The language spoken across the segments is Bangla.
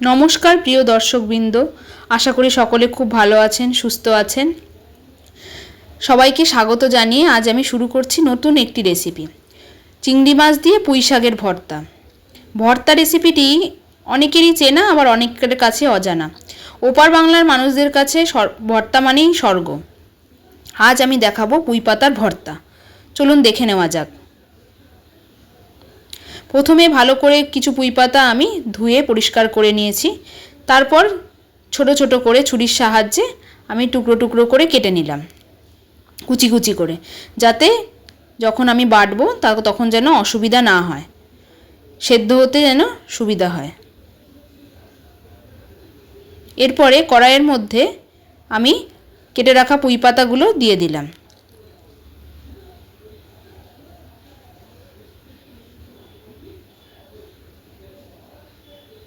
নমস্কার, প্রিয় দর্শকবৃন্দ। আশা করি সকলে খুব ভালো আছেন, সুস্থ আছেন। সবাইকে স্বাগত জানিয়ে আজ আমি শুরু করছি নতুন একটি রেসিপি চিংড়ি মাছ দিয়ে পুঁই শাকের ভর্তা। ভর্তা রেসিপিটি অনেকেরই চেনা, আবার অনেকের কাছে অজানা। ওপার বাংলার মানুষদের কাছে ভর্তা মানেই স্বর্গ। আজ আমি দেখাবো পুঁই পাতার ভর্তা। চলুন দেখে নেওয়া যাক। প্রথমে ভালো করে কিছু পুঁই পাতা আমি ধুয়ে পরিষ্কার করে নিয়েছি। তারপর ছোট ছোট করে ছুরির সাহায্যে আমি টুকরো টুকরো করে কেটে নিলাম। কুচি কুচি করে। যাতে যখন আমি বাটবো তা তখন যেন অসুবিধা না হয়। সেদ্ধ হতে যেন সুবিধা হয়। এরপরে কড়াইয়ের মধ্যে আমি কেটে রাখা পুঁই পাতাগুলো দিয়ে দিলাম।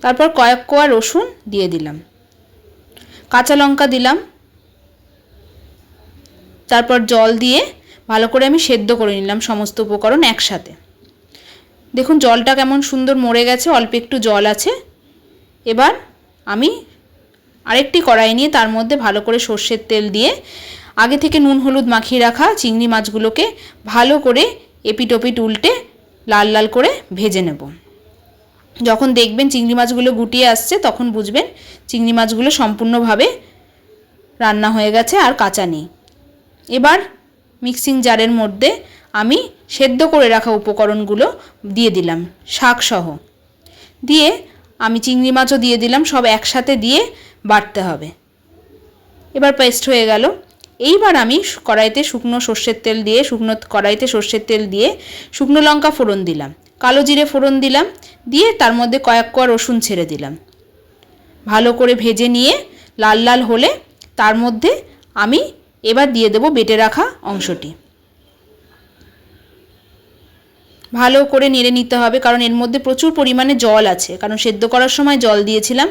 তারপর কয়েক কোয়া রসুন দিয়ে দিলাম। কাঁচা লঙ্কা দিলাম। তারপর জল দিয়ে ভালো করে আমি সেদ্ধ করে নিলাম সমস্ত উপকরণ একসাথে। দেখুন জলটা কেমন সুন্দর মরে গেছে, অল্প একটু জল আছে। এবার আমি আরেকটি কড়াই নিয়ে তার মধ্যে ভালো করে সর্ষের তেল দিয়ে আগে থেকে নুন হলুদ মাখিয়ে রাখা চিংড়ি মাছগুলোকে ভালো করে এপিটোপিট উল্টে লাল লাল করে ভেজে নেব। যখন দেখবেন চিংড়ি মাছগুলো গুটিয়ে আসছে, তখন বুঝবেন চিংড়ি মাছগুলো সম্পূর্ণভাবে রান্না হয়ে গেছে আর কাঁচা নেই। এবার মিক্সিং জারের মধ্যে আমি সেদ্ধ করে রাখা উপকরণগুলো দিয়ে দিলাম শাকসহ দিয়ে আমি চিংড়ি মাছও দিয়ে দিলাম, সব একসাথে দিয়ে বাটতে হবে। এবার পেস্ট হয়ে গেল। এইবার আমি কড়াইতে শুকনো সর্ষের তেল দিয়ে, শুকনো কড়াইতে সর্ষের তেল দিয়ে শুকনো লঙ্কা ফোড়ন দিলাম, কালো জিরে ফোড়ন দিলাম, দিয়ে তার মধ্যে কয়েক কোয়া রসুন ছেড়ে দিলাম। ভালো করে ভেজে নিয়ে লাল লাল হলে তার মধ্যে আমি এবার দিয়ে দেবো বেটে রাখা অংশটি। ভালো করে নেড়ে নিতে হবে, কারণ এর মধ্যে প্রচুর পরিমাণে জল আছে, কারণ সেদ্ধ করার সময় জল দিয়েছিলাম,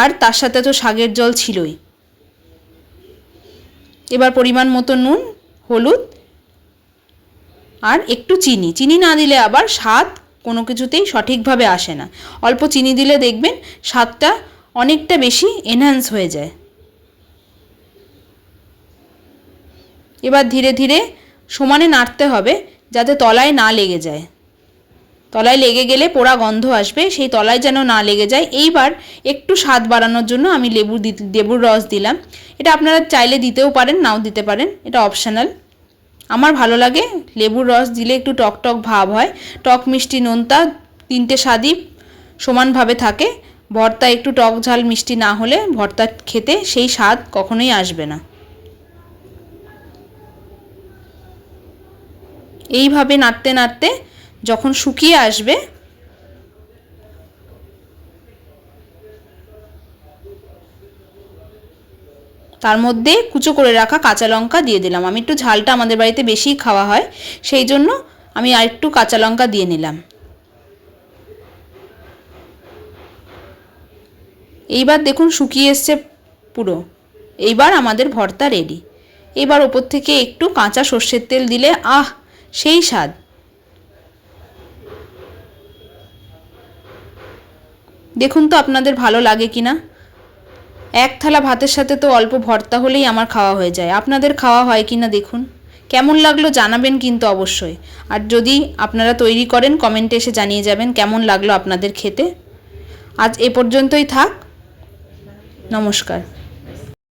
আর তার সাথে তো শাকের জল ছিলই। এবার পরিমাণ মতো নুন, হলুদ আর একটু চিনি। চিনি না দিলে আবার স্বাদ কোনো কিছুতেই সঠিকভাবে আসে না। অল্প চিনি দিলে দেখবেন স্বাদটা অনেকটা বেশি এনহ্যান্স হয়ে যায়। এবার ধীরে ধীরে সমানে নাড়তে হবে যাতে তলায় না লেগে যায়। তলায় লেগে গেলে পোড়া গন্ধ আসবে, সেই তলায় যেন না লেগে যায়। এইবার একটু স্বাদ বাড়ানোর জন্য আমি লেবু লেবুর রস দিলাম। এটা আপনারা চাইলে দিতেও পারেন, নাও দিতে পারেন। এটা অপশনাল। আমার ভালো লাগে, লেবুর রস দিলে একটু টক টক ভাব হয়। টক মিষ্টি নোনতা, তিনটে স্বাদই সমানভাবে থাকে। ভর্তা একটু টক ঝাল মিষ্টি না হলে ভর্তা খেতে সেই স্বাদ কখনোই আসবে না। এইভাবে নাড়তে নাড়তে যখন শুকিয়ে আসবে, তার মধ্যে কুচো করে রাখা কাঁচা লঙ্কা দিয়ে দিলাম। আমি একটু ঝালটা আমাদের বাড়িতে বেশিই খাওয়া হয়, সেই জন্য আমি আরেকটু কাঁচা লঙ্কা দিয়ে নিলাম। এইবার দেখুন শুকিয়ে এসছে পুরো। এইবার আমাদের ভর্তা রেডি এবার ওপর থেকে একটু কাঁচা সর্ষের তেল দিলে, আহ, সেই স্বাদ। দেখুন তো আপনাদের ভালো লাগে কি না এক থালা ভাতের সাথে তো অল্প ভর্তা হলেই আমার খাওয়া হয়ে যায়। আপনাদের খাওয়া হয় কি না দেখুন। কেমন লাগল জানাবেন কিন্তু অবশ্যই। আর যদি আপনারা তৈরি করেন কমেন্টে এসে জানিয়ে যাবেন কেমন লাগল আপনাদের খেতে। আজ এ পর্যন্তই থাক। নমস্কার।